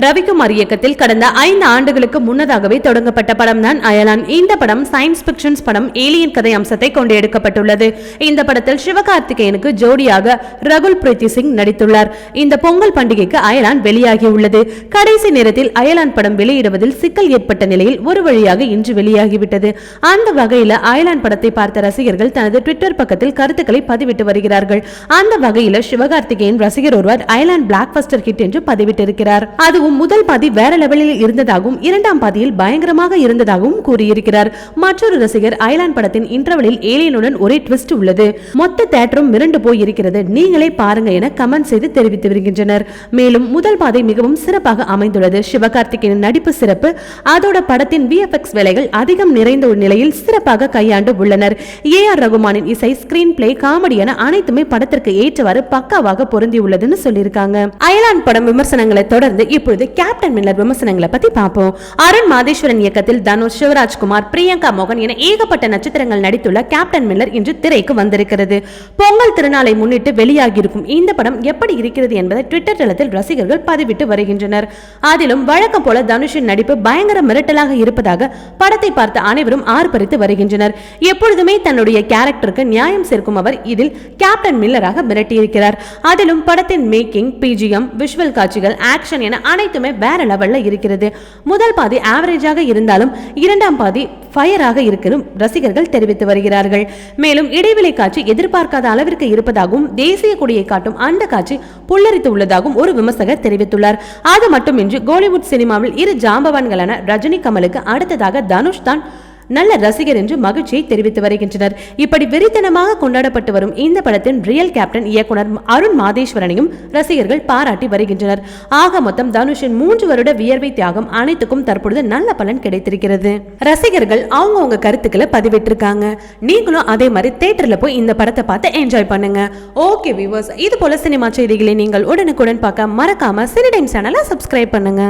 ரவிக்குமார் இயக்கத்தில் கடந்த ஐந்து ஆண்டுகளுக்கு முன்னதாகவே தொடங்கப்பட்ட படம் தான் அயலான். இந்த படம் சயின்ஸ் பிக்ஷன்ஸ் படம் ஏலியன் கதை அம்சத்தை கொண்டு எடுக்கப்பட்டுள்ளது இந்த படத்தில் சிவகார்த்திகேயனுக்கு ஜோடியாக ரகுல் பிரீத்தி சிங் நடித்துள்ளார். இந்த பொங்கல் பண்டிகைக்கு அயலான் வெளியாகியுள்ளது. கடைசி நேரத்தில் அயலான் படம் வெளியிடுவதில் சிக்கல் ஏற்பட்ட நிலையில் ஒரு வழியாக இன்று வெளியாகிவிட்டது. அந்த வகையில் அயலான் படத்தை பார்த்த ரசிகர்கள் தனது ட்விட்டர் பக்கத்தில் கருத்துக்களை பதிவிட்டு வருகிறார்கள். அந்த வகையில் சிவகார்த்திகேயன் ரசிகர் ஒருவர் அயலான் பிளாக் பஸ்டர் ஹிட் என்று பதிவிட்டிருக்கிறார். அது அதுவும் முதல் பாதி வேற லெவலில் இருந்ததாகவும் இரண்டாம் பாதியில் பயங்கரமாக இருந்ததாகவும் கூறியிருக்கிறார். மற்றொரு ரசிகர் அயலான் படத்தின் இன்டர்வலில் ஏலியனுடன் ஒரே ட்விஸ்ட் உள்ளது. மொத்த தேட்டரும் மிரண்டு போய் இருக்கிறது நீங்களே பாருங்க என கமெண்ட் செய்து தெரிவித்து வருகின்றனர். மேலும் முதல் பாதை மிகவும் சிறப்பாக அமைந்துள்ளது. சிவகார்த்திகேயன் நடிப்பு சிறப்பு. அதோட படத்தின் விஎஃப்எக்ஸ் வேலைகள் அதிகம் நிறைந்த ஒரு நிலையில் சிறப்பாக கையாண்டு உள்ளனர். ஏ ஆர் ரகுமானின் இசை ஸ்கிரீன் பிளே காமெடி என அனைத்துமே படத்திற்கு ஏற்றவாறு பக்காவாக பொருந்தியுள்ளதுன்னு சொல்லியிருக்காங்க. அயலான் படம் விமர்சனங்களை தொடர்ந்து இப்பொழுது இப்பொழுது கேப்டன் மில்லர் விமர்சனங்களை பத்தி பார்ப்போம். அருண் மாதேஸ்வரன் இயக்கத்தில் தனுஷ் சிவராஜ்குமார் பிரியங்கா மோகன் என ஏகப்பட்ட நட்சத்திரங்கள் நடித்துள்ள கேப்டன் மில்லர் இன்று திரைக்கு வந்திருக்கிறது. பொங்கல் திருநாளை முன்னிட்டு வெளியாகியிருக்கும் இந்த படம் எப்படி இருக்கிறது என்பதை ட்விட்டர் தளத்தில் ரசிகர்கள் பதிவிட்டு வருகின்றனர். அதிலும் வழக்கம் போல தனுஷின் நடிப்பு பயங்கர மிரட்டலாக இருப்பதாக படத்தை பார்த்த அனைவரும் ஆர்ப்பரித்து வருகின்றனர். எப்பொழுதுமே தன்னுடைய கேரக்டருக்கு நியாயம் சேர்க்கும் அவர் இதில் கேப்டன் மில்லராக மிரட்டியிருக்கிறார். அதிலும் படத்தின் மேக்கிங் பிஜிஎம் விஷுவல் காட்சிகள் ஆக்ஷன் என அனைத்துமே வேற லெவல்ல இருக்கிறது. முதல் பாதி ஆவரேஜாக இருந்தாலும் இரண்டாம் பாதி ஃபயராக இருக்கணும் ரசிகர்கள் தெரிவித்து வருகிறார்கள். மேலும் இடைவெளி காட்சி எதிர்பார்க்காத அளவிற்கு இருப்பதாகவும் தேசிய கொடியை காட்டும் அந்த காட்சி புல்லரித்து உள்ளதாகவும் ஒரு விமர்சகர் தெரிவித்துள்ளார். அது மட்டுமின்றி கோலிவுட் சினிமாவில் இரு ஜாம்பவான்களான ரஜினி கமலுக்கு அடுத்ததாக தனுஷ் தான் நல்ல ரசிகர் என்று மகிழ்ச்சியை தெரிவித்து வருகின்றனர். இப்படி வெறித்தனமாக கொண்டாடப்பட்டு வரும் இந்த படத்தின் ரியல் கேப்டன் இயக்குனர் அருண் மாதேஸ்வரனையும் ரசிகர்கள் பாராட்டி வருகின்றனர். ஆக மொத்தம் தனுஷின் மூன்று வருட வியர்வை தியாகம் அனைத்துக்கும் தற்பொழுது நல்ல பலன் கிடைத்திருக்கிறது. ரசிகர்கள் அவங்கவுங்க கருத்துக்களை பதிவிட்டிருக்காங்க. நீங்களும் அதே மாதிரி தேட்டர்ல போய் இந்த படத்தை பார்த்து என்ஜாய் பண்ணுங்க. ஓகே வியூவர்ஸ் இது போல சினிமா செய்திகளை நீங்கள் உடனுக்குடன் பார்க்க மறக்காம சினி டைம் சேனலை சப்ஸ்கிரைப் பண்ணுங்க.